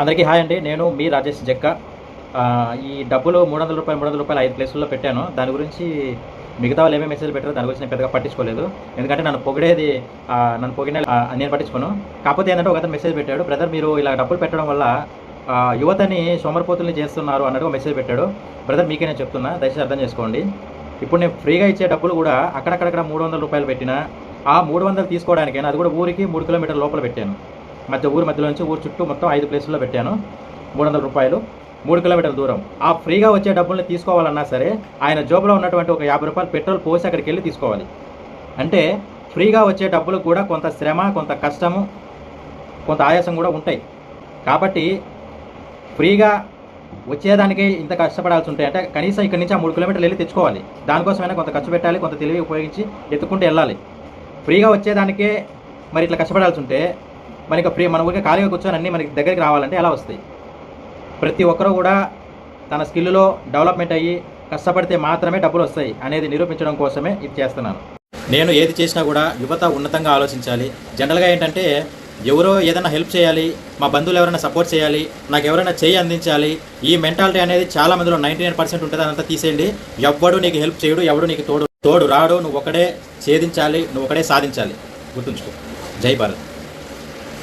అందరికీ హాయ్ అండి. నేను మీ రాజేష్ జక్క. ఈ డబ్బులు మూడు వందల రూపాయలు మూడు వందల రూపాయలు ఐదు ప్లేసుల్లో పెట్టాను. దాని గురించి మిగతా వాళ్ళు ఏమేమి మెసేజ్ పెట్టారో దాని గురించి నేను పెద్దగా పట్టించుకోలేదు. ఎందుకంటే నన్ను పొగిడేది నన్ను పొగిడిన నేను పట్టించుకోను. కాకపోతే ఏంటంటే ఒకతను మెసేజ్ పెట్టాడు బ్రదర్ మీరు ఇలా డబ్బులు పెట్టడం వల్ల యువతని సోమరపోతుల్ని చేస్తున్నారు అన్నట్టుగా మెసేజ్ పెట్టాడు. బ్రదర్ మీకే నేను చెప్తున్నా దయచేసి అర్థం చేసుకోండి. ఇప్పుడు నేను ఫ్రీగా ఇచ్చే డబ్బులు కూడా అక్కడక్కడక్కడ మూడు వందల రూపాయలు పెట్టినా ఆ మూడు వందలు తీసుకోవడానికైనా అది కూడా ఊరికి మూడు కిలోమీటర్ల లోపల పెట్టాను. మధ్య ఊరి మధ్యలో నుంచి ఊరు చుట్టూ మొత్తం ఐదు ప్లేసుల్లో పెట్టాను. మూడు వందల రూపాయలు. మూడు కిలోమీటర్ల దూరం. ఆ ఫ్రీగా వచ్చే డబ్బుల్ని తీసుకోవాలన్నా సరే ఆయన జోబులో ఉన్నటువంటి ఒక యాభై రూపాయలు పెట్రోల్ పోసి అక్కడికి వెళ్ళి తీసుకోవాలి. అంటే ఫ్రీగా వచ్చే డబ్బులు కూడా కొంత శ్రమ కొంత కష్టము కొంత ఆయాసం కూడా ఉంటాయి. కాబట్టి ఫ్రీగా వచ్చేదానికి ఇంత కష్టపడాల్సి ఉంటాయి అంటే కనీసం ఇక్కడి నుంచి ఆ మూడు కిలోమీటర్లు వెళ్ళి తెచ్చుకోవాలి. దానికోసమైనా కొంత ఖర్చు పెట్టాలి కొంత తెలివి ఉపయోగించి ఎత్తుకుంటూ వెళ్ళాలి. ఫ్రీగా వచ్చేదానికే మరి ఇట్లా కష్టపడాల్సి ఉంటే మనకి ఇక మన ఊరికి ఖాళీగా కూర్చొని అన్నీ మనకి దగ్గరికి రావాలంటే ఎలా వస్తాయి? ప్రతి ఒక్కరూ కూడా తన స్కిల్లో డెవలప్మెంట్ అయ్యి కష్టపడితే మాత్రమే డబ్బులు వస్తాయి అనేది నిరూపించడం కోసమే ఇది చేస్తున్నాను. నేను ఏది చేసినా కూడా యువత ఉన్నతంగా ఆలోచించాలి. జనరల్గా ఏంటంటే ఎవరో ఏదైనా హెల్ప్ చేయాలి మా బంధువులు ఎవరైనా సపోర్ట్ చేయాలి నాకు ఎవరైనా చేయి అందించాలి ఈ మెంటాలిటీ అనేది చాలా మందిలో నైంటీ నైన్ పర్సెంట్ ఉంటుంది అదంతా తీసేయండి. ఎవ్వడు నీకు హెల్ప్ చేయడు ఎవడు నీకు తోడు తోడు రాడు నువ్వు ఒకడే ఛేదించాలి నువ్వు ఒకడే సాధించాలి. గుర్తుంచుకో. జై భారత్.